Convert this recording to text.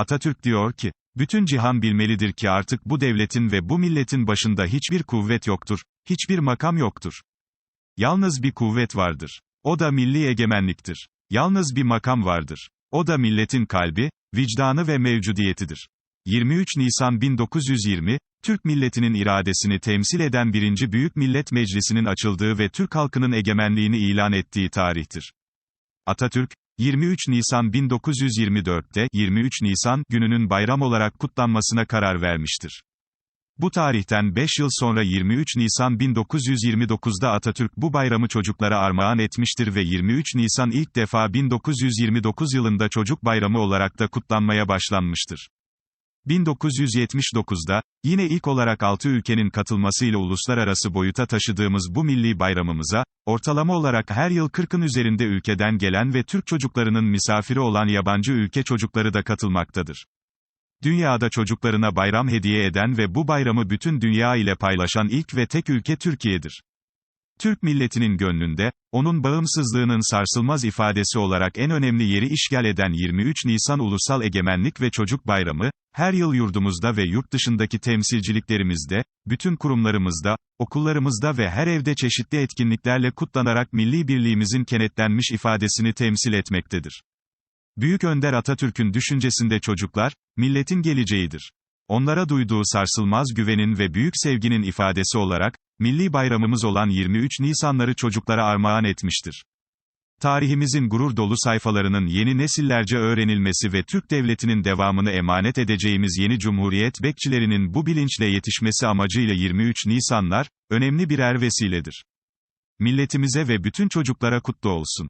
Atatürk diyor ki, bütün cihan bilmelidir ki artık bu devletin ve bu milletin başında hiçbir kuvvet yoktur, hiçbir makam yoktur. Yalnız bir kuvvet vardır. O da milli egemenliktir. Yalnız bir makam vardır. O da milletin kalbi, vicdanı ve mevcudiyetidir. 23 Nisan 1920, Türk milletinin iradesini temsil eden 1. Büyük Millet Meclisi'nin açıldığı ve Türk halkının egemenliğini ilan ettiği tarihtir. Atatürk, 23 Nisan 1924'te 23 Nisan gününün bayram olarak kutlanmasına karar vermiştir. Bu tarihten 5 yıl sonra 23 Nisan 1929'da Atatürk bu bayramı çocuklara armağan etmiştir ve 23 Nisan ilk defa 1929 yılında Çocuk Bayramı olarak da kutlanmaya başlanmıştır. 1979'da, yine ilk olarak 6 ülkenin katılmasıyla uluslararası boyuta taşıdığımız bu milli bayramımıza, ortalama olarak her yıl 40'ın üzerinde ülkeden gelen ve Türk çocuklarının misafiri olan yabancı ülke çocukları da katılmaktadır. Dünyada çocuklarına bayram hediye eden ve bu bayramı bütün dünya ile paylaşan ilk ve tek ülke Türkiye'dir. Türk milletinin gönlünde, onun bağımsızlığının sarsılmaz ifadesi olarak en önemli yeri işgal eden 23 Nisan Ulusal Egemenlik ve Çocuk Bayramı, her yıl yurdumuzda ve yurt dışındaki temsilciliklerimizde, bütün kurumlarımızda, okullarımızda ve her evde çeşitli etkinliklerle kutlanarak milli birliğimizin kenetlenmiş ifadesini temsil etmektedir. Büyük Önder Atatürk'ün düşüncesinde çocuklar, milletin geleceğidir. Onlara duyduğu sarsılmaz güvenin ve büyük sevginin ifadesi olarak, milli bayramımız olan 23 Nisanları çocuklara armağan etmiştir. Tarihimizin gurur dolu sayfalarının yeni nesillerce öğrenilmesi ve Türk Devleti'nin devamını emanet edeceğimiz yeni Cumhuriyet bekçilerinin bu bilinçle yetişmesi amacıyla 23 Nisanlar, önemli birer vesiledir. Milletimize ve bütün çocuklara kutlu olsun.